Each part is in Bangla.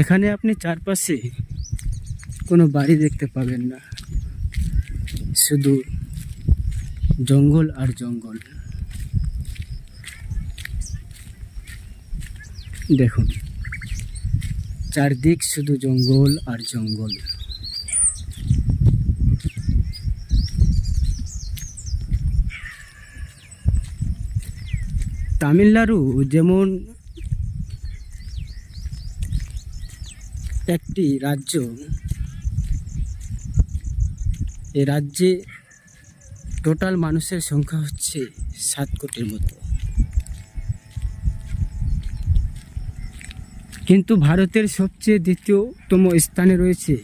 এখানে আপনি চারপাশে কোনো বাড়ি দেখতে পাবেন না। শুধু জঙ্গল আর জঙ্গল। দেখুন, চারদিক শুধু জঙ্গল আর জঙ্গল। তামিলনাড়ু যেমন একটি রাজ্য। এ রাজ্যে টোটাল মানুষের সংখ্যা হচ্ছে সাত কোটির মতো। কিন্তু ভারতের সবচেয়ে দ্বিতীয়তম স্থানে রয়েছে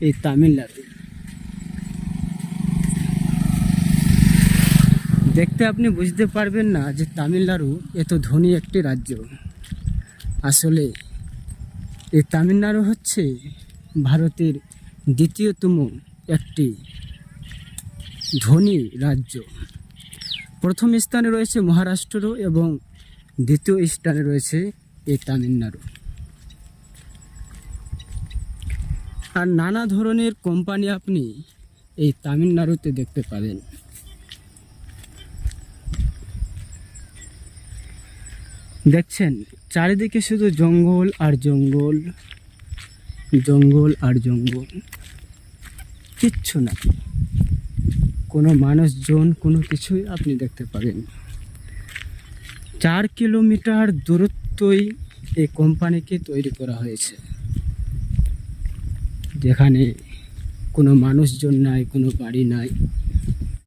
এই তামিলনাড়ু। দেখতে আপনি বুঝতে পারবেন না যে তামিলনাড়ু এত ধনী একটি রাজ্য। আসলে এই তামিলনাড়ু হচ্ছে ভারতের দ্বিতীয়তম একটি ধনী রাজ্য। প্রথম স্থানে রয়েছে মহারাষ্ট্র এবং দ্বিতীয় স্থানে রয়েছে এই তামিলনাড়ু। আর নানা ধরনের কোম্পানি আপনি এই তামিলনাড়ুতে দেখতে পাবেন। দেখছেন, চারিদিকে শুধু জঙ্গল আর জঙ্গল জঙ্গল আর জঙ্গল। কিচ্ছু না। কোনো মানুষজন, কোনো কিছুই আপনি দেখতে পাবেন চার কিলোমিটার দূরত্বই এই কোম্পানিকে তৈরি করা হয়েছে। যেখানে কোনো মানুষজন নাই, কোনো বাড়ি নাই।